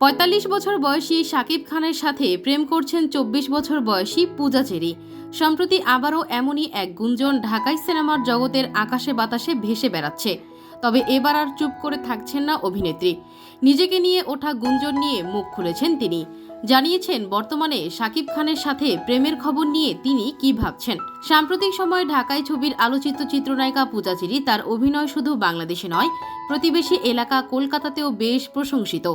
পঁয়তাল্লিশ বছর বয়সী শাকিব খানের সাথে প্রেম করছেন চব্বিশ বছর বয়সী পূজা চেরি। সম্প্রতি আবারও এমনই এক গুঞ্জন ঢাকাই সিনেমার জগতের আকাশে বাতাসে ভেসে বেড়াচ্ছে। তবে এবার আর চুপ করে থাকছেন না অভিনেত্রী। নিজেকে নিয়ে ওঠা গুঞ্জন নিয়ে মুখ খুলেছেন তিনি। জানিয়েছেন, বর্তমানে শাকিব খানের সাথে প্রেমের খবর নিয়ে তিনি কি ভাবছেন? সাম্প্রতিক সময়ে ঢাকায় ছবির আলোচিত চিত্রনায়িকা পূজাচিরি তার অভিনয় শুধু বাংলাদেশে নয়, প্রতিবেশী এলাকা কলকাতাতেও বেশ প্রশংসিত।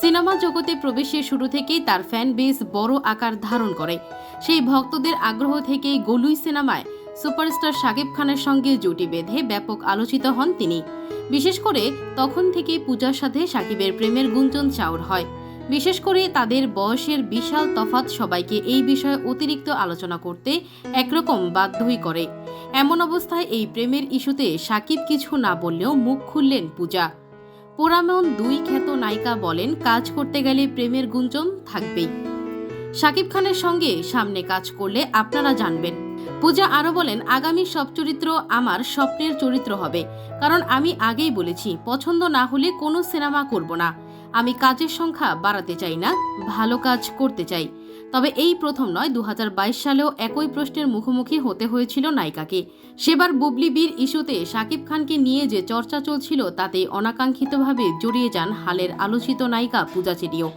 সিনেমা জগতে প্রবেশের শুরু থেকেই তার ফ্যান বেস বড় আকার ধারণ করে। সেই ভক্তদের আগ্রহ থেকেই গলুই সিনেমায় সুপারস্টার শাকিব খানের সঙ্গে জুটি বেঁধে ব্যাপক আলোচিত হন তিনি। বিশেষ করে তখন থেকেই পূজার সাথে সাকিবের প্রেমের গুঞ্জন চাউর হয়। বিশেষ করে তাদের বয়সের বিশাল তফাৎ সবাইকে এই বিষয়ে অতিরিক্ত আলোচনা করতে একরকম বাধ্যই করে। এমন অবস্থায় এই প্রেমের ইস্যুতে সাকিব কিছু না বললেও মুখ খুললেন পূজা। পোড়ামন দুই খ্যাত নায়িকা বলেন, কাজ করতে গেলে প্রেমের গুঞ্জন থাকবেই। শাকিব খানের সঙ্গে সামনে কাজ করলে আপনারা জানবেন পূজা আরও বলেন, আগামী সব চরিত্র আমার স্বপ্নের চরিত্র হবে। কারণ আমি আগেই বলেছি, পছন্দ না হলে কোনো সিনেমা করব না। আমি কাজের সংখ্যা বাড়াতে চাই না, ভালো কাজ করতে চাই। তবে এই প্রথম নয় দু সালেও একই প্রশ্নের মুখোমুখি হতে হয়েছিল নায়িকাকে। সেবার বুবলি বীর ইস্যুতে শাকিব খানকে নিয়ে যে চর্চা চলছিল তাতে অনাকাঙ্ক্ষিতভাবে জড়িয়ে যান হালের আলোচিত নায়িকা পূজা চেরিও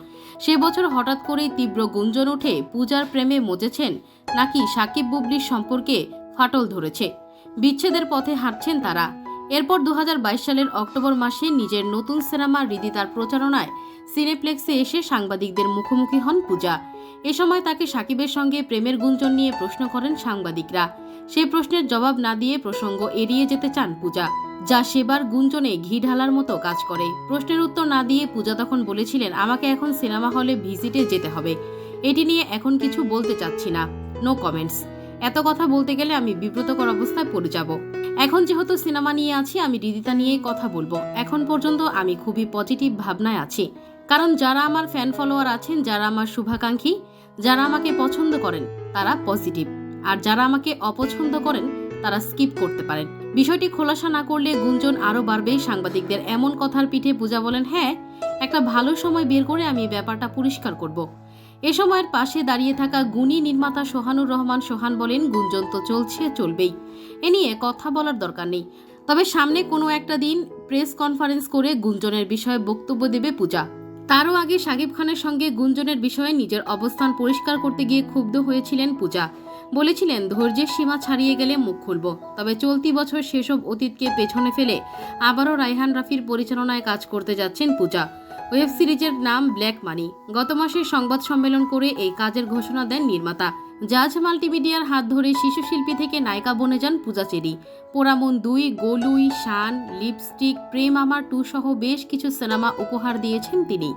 সে বছর হঠাৎ করেই তীব্র গুঞ্জন উঠে পূজার প্রেমে মজেছেন নাকি সাকিব বুবলির সম্পর্কে ফাটল ধরেছে। বিচ্ছেদের পথে হাঁটছেন তারা। এরপর দু হাজার বাইশ সালের অক্টোবর মাসে নিজের নতুন সিনেমা হৃদিতার প্রচারণায় সিনেপ্লেক্সে এসে সাংবাদিকদের মুখোমুখি হন পূজা। এ সময় তাকে সাকিবের সঙ্গে প্রেমের গুঞ্জন নিয়ে প্রশ্ন করেন সাংবাদিকরা। সেই প্রশ্নের জবাব না দিয়ে প্রসঙ্গ এড়িয়ে যেতে চান পূজা। যা সেবার গুঞ্জনে ঘি ঢালার মতো কাজ করে। প্রশ্নের উত্তর না দিয়ে পূজা তখন বলেছিলেন, আমাকে এখন সিনেমা হলে ভিজিটে যেতে হবে। এটি নিয়ে এখন কিছু বলতে চাচ্ছি না। No comments. এত কথা বলতে গেলে আমি বিব্রতকর অবস্থায় পড়ে যাব। এখন যেহেতু সিনেমা নিয়ে আছি, আমি রিদিতা নিয়েই কথা বলব। এখন পর্যন্ত আমি খুবই পজিটিভ ভাবনায় আছি। কারণ যারা আমার ফ্যান ফলোয়ার আছেন, যারা আমার শুভাকাঙ্ক্ষী, যারা আমাকে পছন্দ করেন, তারা পজিটিভ আর যারা আমাকে অপছন্দ করেন তারা স্কিপ করতে পারেন। বিষয়টি খোলাসা না করলে গুঞ্জন আরও বাড়বে। সাংবাদিকদের এমন কথার পিঠে পূজা বলেন হ্যাঁ একটা ভালো সময় বের করে আমি ব্যাপারটা পরিষ্কার করব। এ সময়ের পাশে দাঁড়িয়ে থাকা গুণী নির্মাতা সোহানুর রহমান সোহান বলেন, গুঞ্জন তো চলছে, চলবেই। এ নিয়ে কথা বলার দরকার নেই। তবে সামনে কোনো একটা দিন প্রেস কনফারেন্স করে গুঞ্জনের বিষয়ে বক্তব্য দেবে পূজা। তারও আগে শাকিব খানের সঙ্গে গুঞ্জনের বিষয়ে নিজের অবস্থান পরিষ্কার করতে গিয়ে ক্ষুব্ধ হয়েছিলেন পূজা। বলেছিলেন, ধৈর্যের সীমা ছাড়িয়ে গেলে মুখ খুলব। তবে চলতি বছর সেসব অতীতকে পেছনে ফেলে আবারও রায়হান রাফির পরিচালনায় কাজ করতে যাচ্ছেন পূজা। ওয়েব সিরিজের নাম ব্ল্যাক মানি। গত মাসে সংবাদ সম্মেলন করে এই কাজের ঘোষণা দেন নির্মাতা। জাজ মাল্টিমিডিয়ার হাত ধরে শিশু শিল্পী থেকে নায়িকা বনে যান পূজা চেরি। পোড়ামন দুই, গোলুই, শান, লিপস্টিক, প্রেম আমার টু সহ বেশ কিছু সিনেমা উপহার দিয়েছেন তিনি।